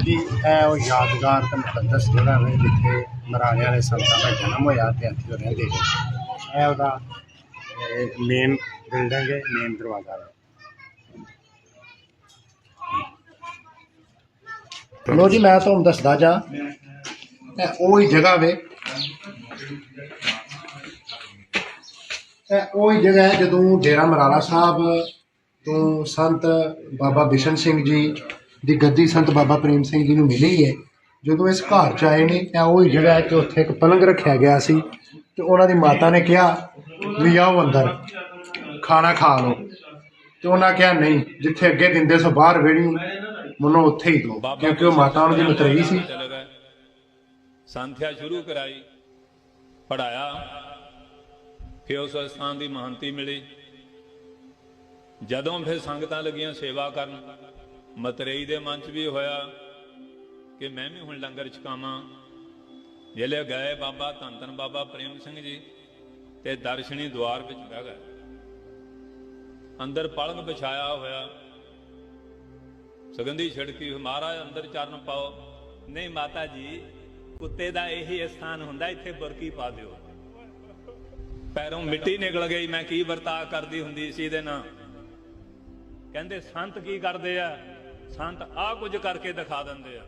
ਜੀ, ਇਹ ਉਹ ਯਾਦਗਾਰ ਤੇ ਮੁਕੱਦਸ ਜਗ੍ਹਾ ਹੈ ਜਿੱਥੇ ਮਰਾਣੇ ਵਾਲੇ ਸੰਤਾਂ ਦਾ ਜਨਮ ਹੋਇਆ ਤੇ ਇੱਥੇ ਉਹ ਰਹਿੰਦੇ ਨੇ। ਇਹ ਉਹਦਾ ਮੇਨ ਬਿਲਡਿੰਗ ਹੈ ਮੇਨ ਦਰਵਾਜ਼ਾ ਹੈ। ਲੋ ਜੀ, ਮੈਂ ਤੁਹਾਨੂੰ ਦੱਸਦਾ ਜਾ, ਇਹ ਉਹ ਜਗ੍ਹਾ ਵੇ। ਇਹ ਉਹੀ ਜਗ੍ਹਾ ਹੈ ਜਦੋਂ ਡੇਰਾ ਮਰਾਲਾ ਸਾਹਿਬ ਤੋਂ ਸੰਤ ਬਾਬਾ ਬਿਸ਼ਨ ਸਿੰਘ ਜੀ ਦੀ ਗੱਦੀ ਸੰਤ ਬਾਬਾ ਪ੍ਰੇਮ ਸਿੰਘ ਜੀ ਨੂੰ ਮਿਲੀ ਹੈ। ਜਦੋਂ ਇਸ ਘਰ ਚ ਆਏ ਨੇ ਇਹ ਉਹ ਹੀ ਜਗ੍ਹਾ ਹੈ ਕਿ ਉੱਥੇ ਇੱਕ ਪਲੰਗ ਰੱਖਿਆ ਗਿਆ ਸੀ ਤੇ ਉਹਨਾਂ ਦੀ ਮਾਤਾ ਨੇ ਕਿਹਾ ਵੀ ਆਓ ਅੰਦਰ ਖਾਣਾ ਖਾ ਲਓ। ਤੇ ਉਹਨਾਂ ਕਿਹਾ ਨਹੀਂ ਜਿੱਥੇ ਅੱਗੇ ਦਿੰਦੇ ਸੋ ਬਾਹਰ ਵੇੜੀ ਮਨੋਂ ਉੱਥੇ ਹੀ ਦੋ ਕਿਉਂਕਿ ਉਹ ਮਾਤਾ ਉਹਨਾਂ ਦੀ ਮਤਰੇਈ ਸੀ। ਸੰਥਿਆ ਸ਼ੁਰੂ ਕਰਾਈ ਪੜਾਇਆ ਫਿਰ ਉਸ ਸਥਾਨ ਦੀ ਮਹੰਤੀ ਮਿਲੀ। ਜਦੋਂ ਫਿਰ ਸੰਗਤਾਂ ਲੱਗੀਆਂ ਸੇਵਾ ਕਰਨ ਮਤਰੇਈ ਦੇ ਮਨ 'ਚ ਵੀ ਹੋਇਆ ਕਿ ਮੈਂ ਵੀ ਹੁਣ ਲੰਗਰ ਛਕਾਵਾਂ ਜਿਹੜੇ ਗਏ ਬਾਬਾ ਧੰਨ ਧੰਨ ਬਾਬਾ ਪ੍ਰੇਮ ਸਿੰਘ ਜੀ ਤੇ ਦਰਸ਼ਨੀ ਦੁਆਰ ਵਿੱਚ ਬਹਿ ਗਏ। ਅੰਦਰ ਪਲੰਗ ਵਿਛਾਇਆ ਹੋਇਆ। ਸੁਗੰਧੀ ਛਿੜਕੀ ਮਹਾਰਾਜ ਅੰਦਰ ਚਰਨ ਪਾਓ। ਨਹੀਂ ਮਾਤਾ ਜੀ, ਕੁੱਤੇ ਦਾ ਇਹੀ ਸਥਾਨ ਹੁੰਦਾ, ਇੱਥੇ ਬੁਰਕੀ ਪਾ ਦਿਓ। ਪੈਰੋਂ ਮਿੱਟੀ ਨਿਕਲ ਗਈ, ਮੈਂ ਕੀ ਵਰਤਾ ਕਰਦੀ ਹੁੰਦੀ ਸੀ ਇਹਦੇ ਨਾਲ? ਕਹਿੰਦੇ, ਸੰਤ ਕੀ ਕਰਦੇ ਆ? ਸੰਤ ਆ ਕੁਝ ਕਰਕੇ ਦਿਖਾ ਦਿੰਦੇ ਆ।